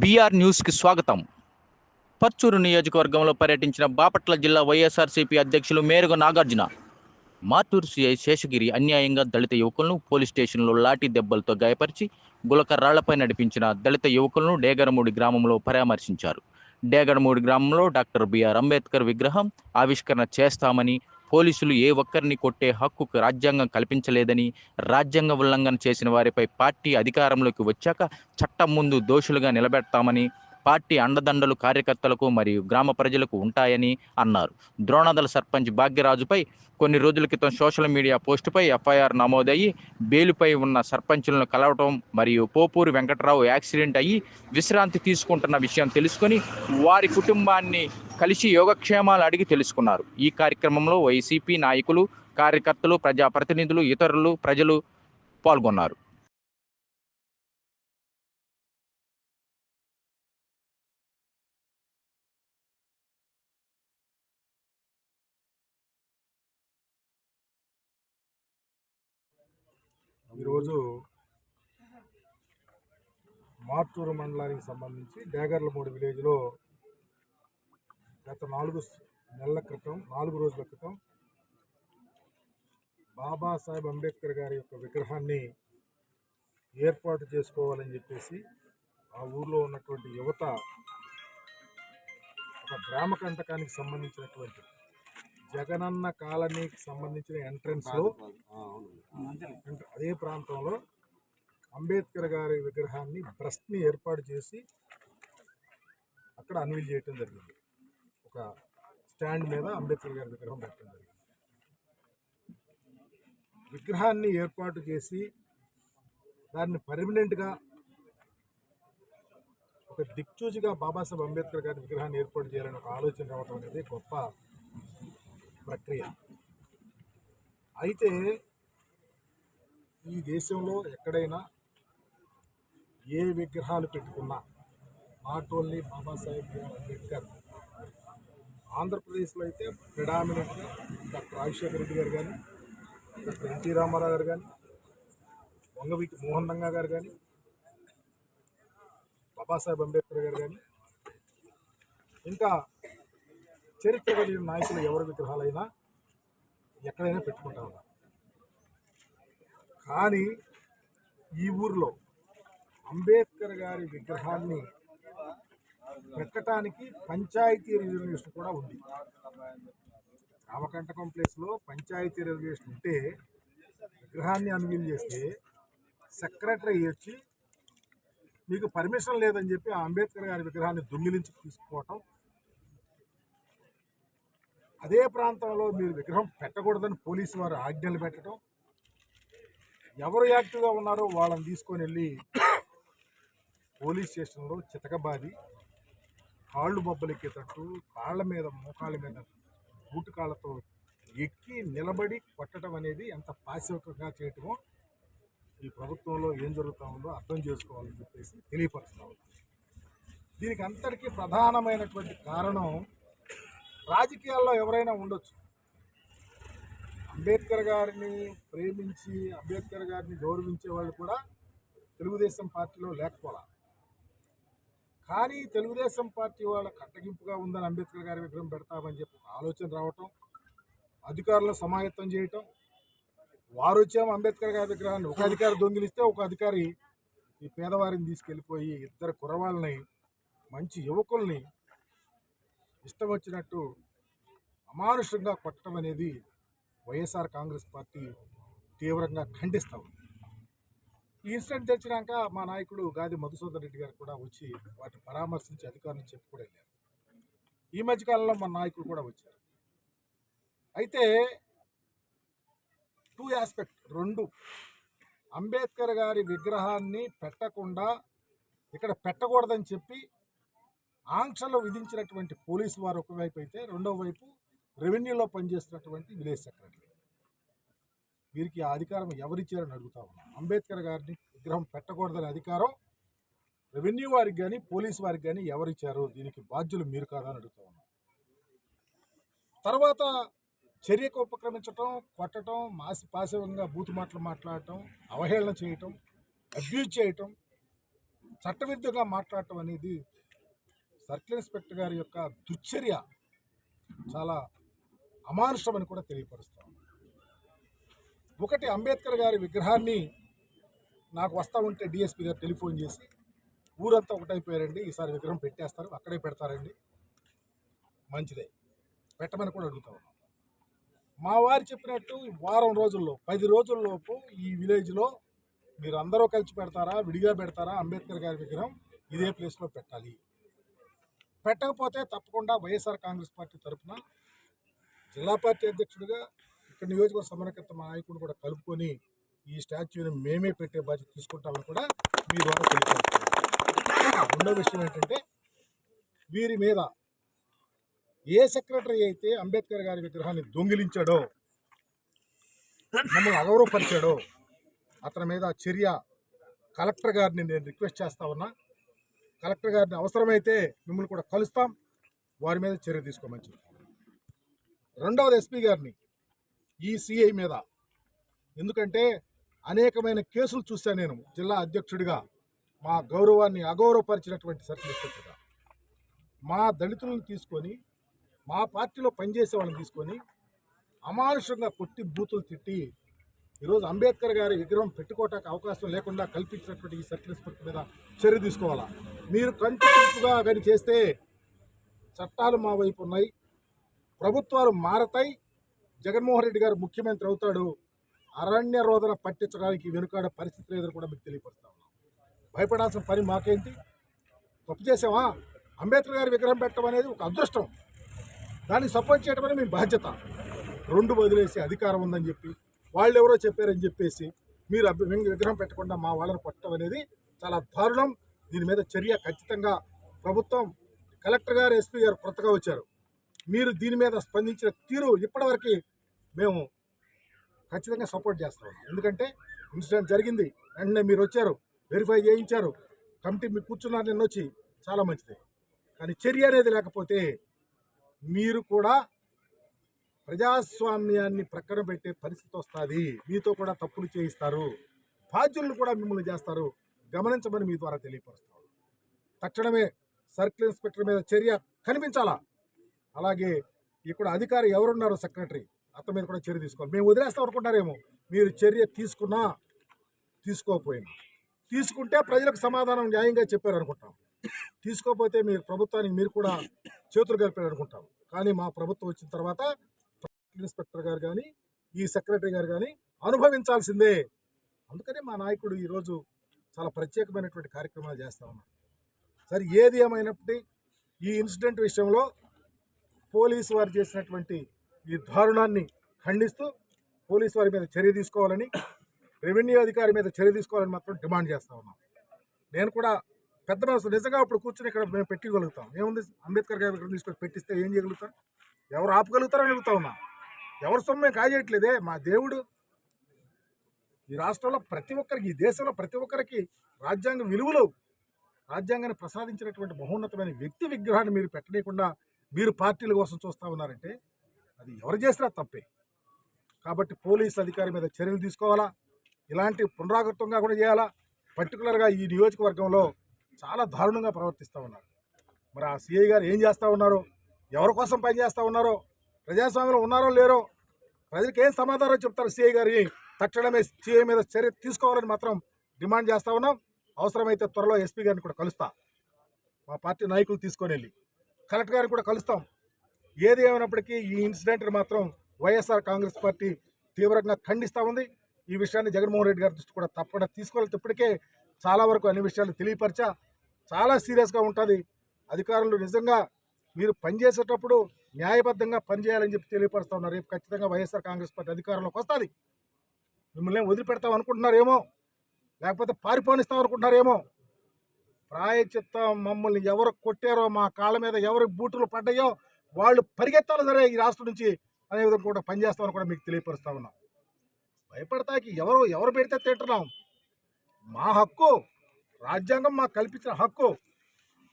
BR న్యూస్కి స్వాగతం. పర్చూరు నియోజకవర్గంలో పర్యటించిన బాపట్ల జిల్లా వైఎస్ఆర్సీపీ అధ్యక్షులు మేరుగ నాగార్జున మార్టూరు సిఐ శేషగిరి అన్యాయంగా దళిత యువకులను పోలీస్ స్టేషన్లో లాఠీ దెబ్బలతో గాయపరిచి గులక రాళ్ళపై నడిపించిన దళిత యువకులను డేగరమూడి గ్రామంలో పరామర్శించారు. డేగరమూడి గ్రామంలో డాక్టర్ బిఆర్ అంబేద్కర్ విగ్రహం ఆవిష్కరణ చేస్తామని పోలీసులు ఏ ఒక్కరిని కొట్టే హక్కుకు రాజ్యాంగం కల్పించలేదని రాజ్యాంగ ఉల్లంఘన చేసిన వారిపై పార్టీ అధికారంలోకి వచ్చాక చట్టం ముందు దోషులుగా నిలబెడతామని పార్టీ అండదండలు కార్యకర్తలకు మరియు గ్రామ ప్రజలకు ఉంటాయని అన్నారు. ద్రోణదల సర్పంచ్ భాగ్యరాజుపై కొన్ని రోజుల క్రితం సోషల్ మీడియా పోస్టుపై ఎఫ్ఐఆర్ నమోదయ్యి బెయిలుపై ఉన్న సర్పంచులను కలవటం మరియు పోపూరి వెంకటరావు యాక్సిడెంట్ అయ్యి విశ్రాంతి తీసుకుంటున్న విషయం తెలుసుకొని వారి కుటుంబాన్ని కలిసి యోగక్షేమాలు అడిగి తెలుసుకున్నారు. ఈ కార్యక్రమంలో వైసీపీ నాయకులు కార్యకర్తలు ప్రజాప్రతినిధులు ఇతరులు ప్రజలు పాల్గొన్నారు. ఈరోజు మార్టూరు మండలానికి సంబంధించి డేగర్లమూడి విలేజ్లో గత నాలుగు నెలల క్రితం నాలుగు రోజుల క్రితం బాబాసాహెబ్ అంబేద్కర్ గారి యొక్క విగ్రహాన్ని ఏర్పాటు చేసుకోవాలని చెప్పేసి ఆ ఊర్లో ఉన్నటువంటి యువత ఒక గ్రామ కంటకానికి సంబంధించినటువంటి జగనన్న కాలనీకి సంబంధించిన ఎంట్రన్స్లో అదే ప్రాంతంలో అంబేద్కర్ గారి విగ్రహాన్ని బ్రస్ట్ని ఏర్పాటు చేసి అక్కడ అన్వీల్ చేయటం జరిగింది. ఒక స్టాండ్ మీద అంబేద్కర్ గారి విగ్రహం పెట్టడం జరిగింది. విగ్రహాన్ని ఏర్పాటు చేసి దాన్ని పర్మనెంట్గా ఒక దిక్చూచిగా బాబాసాహెబ్ అంబేద్కర్ గారి విగ్రహాన్ని ఏర్పాటు చేయాలని ఒక ఆలోచన రావడం అనేది గొప్ప ప్రక్రియ. అయితే ఈ దేశంలో ఎక్కడైనా ఏ విగ్రహాలు పెట్టుకున్నా నాట్ ఓన్లీ బాబాసాహెబ్ అంబేద్కర్ ఆంధ్రప్రదేశ్లో అయితే ప్రిడామినెంట్గా డాక్టర్ రాజశేఖర రెడ్డి గారు కానీ డాక్టర్ ఎన్టీ రామారావు గారు కానీ వంగవీటి మోహన్ రంగా గారు కానీ బాబాసాహెబ్ అంబేద్కర్ గారు కానీ ఇంకా చరిత్ర కలిగిన నాయకులు ఎవరి విగ్రహాలైనా ఎక్కడైనా పెట్టుకుంటారు కానీ ఈ ఊర్లో అంబేద్కర్ గారి విగ్రహాన్ని పెట్టడానికి పంచాయతీ రిజర్వేషన్ కూడా ఉంది. రామకంటకం ప్లేస్లో పంచాయతీ రిజర్వేషన్ ఉంటే విగ్రహాన్ని అన్వీల్ చేస్తే సెక్రటరీ వచ్చి మీకు పర్మిషన్ లేదని చెప్పి ఆ అంబేద్కర్ గారి విగ్రహాన్ని దొంగిలించి తీసుకోవటం అదే ప్రాంతంలో మీరు విగ్రహం పెట్టకూడదని పోలీసు వారు ఆజ్ఞలు పెట్టడం ఎవరు యాక్టివ్గా ఉన్నారో వాళ్ళని తీసుకొని వెళ్ళి పోలీస్ స్టేషన్లో చితకబాది కాళ్ళు బొబ్బలెక్కేటట్టు కాళ్ళ మీద మోకాళ్ళ మీద బూటుకాళ్ళతో ఎక్కి నిలబడి కొట్టడం అనేది ఎంత పాశవికంగా చేయటమో ఈ ప్రభుత్వంలో ఏం జరుగుతూ ఉందో అర్థం చేసుకోవాలని చెప్పేసి తెలియపరుస్తా దీనికి అంతటికీ ప్రధానమైనటువంటి కారణం రాజకీయాల్లో ఎవరైనా ఉండొచ్చు. అంబేద్కర్ గారిని ప్రేమించి అంబేద్కర్ గారిని గౌరవించే వాళ్ళు కూడా తెలుగుదేశం పార్టీలో లేకపోలా? కానీ తెలుగుదేశం పార్టీ వాళ్ళ కట్టగింపుగా ఉందని అంబేద్కర్ గారి విగ్రహం పెడతామని చెప్పి ఆలోచన రావటం అధికారులను సమాయత్తం చేయటం వారు వచ్చేమో అంబేద్కర్ గారి విగ్రహాన్ని. ఒక అధికారి దొంగిలిస్తే ఒక అధికారి ఈ పేదవారిని తీసుకెళ్ళిపోయి ఇద్దరు కురవాళ్ళని మంచి యువకుల్ని ఇష్టం వచ్చినట్టు అమానుషంగా కొట్టడం అనేది వైఎస్ఆర్ కాంగ్రెస్ పార్టీ తీవ్రంగా ఖండిస్తా ఉంది. ఈ ఇన్సిడెంట్ తెచ్చినాక మా నాయకుడు గాది మధుసూదన్ రెడ్డి గారు కూడా వచ్చి వాటిని పరామర్శించి అధికారులను చెప్పి కూడా వెళ్ళారు. ఈ మధ్యకాలంలో మా నాయకుడు కూడా వచ్చారు. అయితే టూ ఆస్పెక్ట్ రెండు అంబేద్కర్ గారి విగ్రహాన్ని పెట్టకుండా ఇక్కడ పెట్టకూడదని చెప్పి ఆంక్షలు విధించినటువంటి పోలీసు వారు ఒకవైపు అయితే రెండవ వైపు రెవెన్యూలో పనిచేస్తున్నటువంటి విలేజ్ సెక్రటరీ. వీరికి ఆ అధికారం ఎవరిచ్చారని అడుగుతా ఉన్నాను అంబేద్కర్ గారిని విగ్రహం పెట్టకూడదనే అధికారం రెవెన్యూ వారికి కానీ పోలీసు వారికి కానీ ఎవరిచ్చారు? దీనికి బాధ్యులు మీరు కాదా అని అడుగుతా ఉన్నాను తర్వాత చర్యకు ఉపక్రమించటం కొట్టడం మాసి పాశవంగా బూతు మాటలు మాట్లాడటం అవహేళన చేయటం అబ్యూజ్ చేయటం చట్టవిరుద్ధంగా మాట్లాడటం అనేది సర్కిల్ ఇన్స్పెక్టర్ గారి యొక్క దుశ్చర్య చాలా అమానుషమని కూడా తెలియపరుస్తాం ఒకటి అంబేద్కర్ గారి విగ్రహాన్ని నాకు వస్తా ఉంటే డిఎస్పీ గారు టెలిఫోన్ చేసి ఊరంతా ఒకటైపోయారండి ఈసారి విగ్రహం పెట్టేస్తారు అక్కడే పెడతారండి మంచిదే పెట్టమని కూడా అడుగుతా ఉన్నాం. మా వారు చెప్పినట్టు వారం రోజుల్లో పది రోజుల్లోపు ఈ విలేజ్లో మీరు అందరూ కలిసి పెడతారా విడిగా పెడతారా అంబేద్కర్ గారి విగ్రహం ఇదే ప్లేస్లో పెట్టాలి. పెట్టకపోతే తప్పకుండా వైఎస్ఆర్ కాంగ్రెస్ పార్టీ తరఫున జిల్లా పార్టీ అధ్యక్షుడిగా ఇక్కడ నియోజకవర్గ సమరకర్త మా నాయకుడు కూడా కలుపుకొని ఈ స్టాచ్యూని మేమే పెట్టే బాధ్యత తీసుకుంటామని కూడా మీ ద్వారా తెలియజేస్తాం రెండో విషయం ఏంటంటే వీరి మీద ఏ సెక్రటరీ అయితే అంబేద్కర్ గారి విగ్రహాన్ని దొంగిలించాడో మమ్మల్ని అగౌరవపరిచాడో అతని మీద చర్య కలెక్టర్ గారిని నేను రిక్వెస్ట్ చేస్తా ఉన్నా. కలెక్టర్ గారిని అవసరమైతే మిమ్మల్ని కూడా కలుస్తాం. వారి మీద చర్య తీసుకోమని చెప్తాం రెండవది ఎస్పీ గారిని ఈ సిఐ మీద. ఎందుకంటే అనేకమైన కేసులు చూశాను నేను జిల్లా అధ్యక్షుడిగా. మా గౌరవాన్ని అగౌరవపరిచినటువంటి సర్కిల్ ఇన్స్పెక్టర్గా. మా దళితులను తీసుకొని మా పార్టీలో పనిచేసే వాళ్ళని తీసుకొని అమానుషంగా కొట్టి బూతులు తిట్టి ఈరోజు అంబేద్కర్ గారి విగ్రహం పెట్టుకోవటానికి అవకాశం లేకుండా కల్పించినటువంటి ఈ సర్కిల్ ఇన్స్పెక్టర్ మీద చర్య తీసుకోవాలా? మీరు కంటి చూపుగా కానీ చేస్తే చట్టాలు మా వైపు ఉన్నాయి ప్రభుత్వాలు మారతాయి జగన్మోహన్ రెడ్డి గారు ముఖ్యమంత్రి అవుతాడు అరణ్య రోదన పట్టించడానికి వెనుకాడ పరిస్థితి లేదని కూడా మీకు తెలియపరుస్తా ఉన్నాం. భయపడాల్సిన పని మాకేంటి? తప్పు చేసామా? అంబేద్కర్ గారి విగ్రహం పెట్టడం అనేది ఒక అదృష్టం. దాన్ని సపోర్ట్ చేయడం అనేది మీ బాధ్యత. రెండు వదిలేసి అధికారం ఉందని చెప్పి వాళ్ళు ఎవరో చెప్పారని చెప్పేసి మీరు అభి- విగ్రహం పెట్టకుండా మా వాళ్ళని పట్టడం అనేది చాలా దారుణం. దీని మీద చర్య ఖచ్చితంగా ప్రభుత్వం కలెక్టర్ గారు ఎస్పీ గారు కొత్తగా వచ్చారు. మీరు దీని మీద స్పందించిన తీరు ఇప్పటివరకు మేము ఖచ్చితంగా సపోర్ట్ చేస్తాం ఎందుకంటే ఇన్సిడెంట్ జరిగింది వెంటనే మీరు వచ్చారు వెరిఫై చేయించారు కమిటీ మీరు కూర్చున్నారు నిన్న వచ్చి చాలా మంచిది. కానీ చర్య అనేది లేకపోతే మీరు కూడా ప్రజాస్వామ్యాన్ని ప్రక్కన పెట్టే పరిస్థితి వస్తుంది. మీతో కూడా తప్పులు చేయిస్తారు. బాధ్యులను కూడా మిమ్మల్ని చేస్తారు. గమనించమని మీ ద్వారా తెలియపరుస్తున్నాడు తక్షణమే సర్కిల్ ఇన్స్పెక్టర్ మీద చర్య కనిపించాలా? అలాగే ఇక్కడ అధికారి ఎవరున్నారో సెక్రటరీ? అతని మీద కూడా చర్య తీసుకోవాలి. మేము వదిలేస్తాం అనుకుంటారేమో. మీరు చర్య తీసుకున్నా తీసుకోకపోయినా. తీసుకుంటే ప్రజలకు సమాధానం న్యాయంగా చెప్పారు అనుకుంటాం. తీసుకోకపోతే మీరు ప్రభుత్వానికి మీరు కూడా చేతులు కలిపారు అనుకుంటాం. కానీ మా ప్రభుత్వం వచ్చిన తర్వాత ఇన్స్పెక్టర్ గారు కానీ ఈ సెక్రటరీ గారు కానీ అనుభవించాల్సిందే. అందుకనే మా నాయకుడు ఈరోజు చాలా ప్రత్యేకమైనటువంటి కార్యక్రమాలు చేస్తా ఉన్నారు సరే ఏది ఏమైనప్పటికీ ఈ ఇన్సిడెంట్ విషయంలో పోలీసు వారు చేసినటువంటి ఈ దారుణాన్ని ఖండిస్తూ పోలీసు వారి మీద చర్య తీసుకోవాలని రెవెన్యూ అధికారి మీద చర్య తీసుకోవాలని మాత్రం డిమాండ్ చేస్తా ఉన్నాం. నేను కూడా పెద్ద మనసు నిజంగా అప్పుడు కూర్చొని ఇక్కడ మేము పెట్టగలుగుతాం. ఏముంది? అంబేద్కర్ గారు ఇక్కడ తీసుకొని పెట్టిస్తే ఏం చేయగలుగుతారు? ఎవరు ఆపగలుగుతారని అడుగుతా ఉన్నాం. ఎవరి సొమ్మే కాజేయట్లేదే మా దేవుడు. ఈ రాష్ట్రంలో ప్రతి ఒక్కరికి ఈ దేశంలో ప్రతి ఒక్కరికి రాజ్యాంగ విలువలు రాజ్యాంగాన్ని ప్రసాదించినటువంటి మహోన్నతమైన వ్యక్తి విగ్రహాన్ని మీరు పెట్టనీయకుండా మీరు పార్టీల కోసం చూస్తూ ఉన్నారంటే అది ఎవరు చేసినా తప్పే. కాబట్టి పోలీస్ అధికారి మీద చర్యలు తీసుకోవాలా? ఇలాంటి పునరాగతంగా కూడా చేయాలా? పర్టికులర్గా ఈ నియోజకవర్గంలో చాలా దారుణంగా ప్రవర్తిస్తూ ఉన్నారు. మరి ఆ సిఐ గారు ఏం చేస్తూ ఉన్నారో ఎవరి కోసం పనిచేస్తూ ఉన్నారో ప్రజాస్వామ్యంలో ఉన్నారో లేరో ప్రజలకు ఏం సమాధానం చెప్తారు సిఐ గారి? తక్షణమే సిఐ మీద చర్య తీసుకోవాలని మాత్రం డిమాండ్ చేస్తా ఉన్నాం. అవసరమైతే త్వరలో ఎస్పీ గారిని కూడా కలుస్తా. మా పార్టీ నాయకులు తీసుకొని వెళ్ళి. కలెక్టర్ గారిని కూడా కలుస్తాం. ఏది ఏమైనప్పటికీ ఈ ఇన్సిడెంట్ని మాత్రం వైఎస్ఆర్ కాంగ్రెస్ పార్టీ తీవ్రంగా ఖండిస్తూ ఉంది. ఈ విషయాన్ని జగన్మోహన్ రెడ్డి గారి దృష్టి కూడా తప్పకుండా తీసుకోవాలి. ఇప్పటికే చాలా వరకు అన్ని విషయాలు తెలియపరచా. చాలా సీరియస్గా ఉంటుంది. అధికారులు నిజంగా మీరు పనిచేసేటప్పుడు న్యాయబద్ధంగా పనిచేయాలని చెప్పి తెలియపరుస్తా ఉన్నారు. రేపు ఖచ్చితంగా వైఎస్ఆర్ కాంగ్రెస్ పార్టీ అధికారంలోకి వస్తుంది. మిమ్మల్ని వదిలిపెడతాం అనుకుంటున్నారేమో లేకపోతే పారిపోనిస్తాం అనుకుంటున్నారేమో. ప్రాయచిత్త మమ్మల్ని ఎవరు కొట్టారో మా కాళ్ళ మీద ఎవరు బూటులు పడ్డాయో వాళ్ళు పరిగెత్తాలి సరే ఈ రాష్ట్రం నుంచి అనే విధంగా కూడా పనిచేస్తామని కూడా మీకు తెలియపరుస్తా ఉన్నాం. భయపడతాకి ఎవరు ఎవరు పెడితే తింటున్నాం? మా హక్కు రాజ్యాంగం మాకు కల్పించిన హక్కు.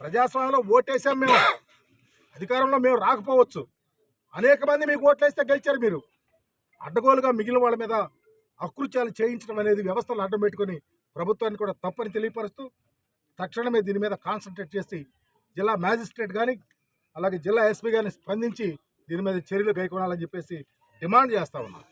ప్రజాస్వామ్యంలో ఓటేసాం మేము. అధికారంలో మేము రాకపోవచ్చు. అనేక మంది మీకు ఓట్లేస్తే గెలిచారు మీరు. అడ్డగోలుగా మిగిలిన వాళ్ళ మీద అకృత్యాలు చేయించడం అనేది వ్యవస్థలు అడ్డం పెట్టుకుని ప్రభుత్వాన్ని కూడా తప్పని తెలియపరుస్తూ తక్షణమే దీని మీద కాన్సన్ట్రేట్ చేసి జిల్లా మ్యాజిస్ట్రేట్ కానీ అలాగే జిల్లా ఎస్పీ కానీ స్పందించి దీని మీద చర్యలు కైకొనాలని చెప్పేసి డిమాండ్ చేస్తా ఉన్నాం.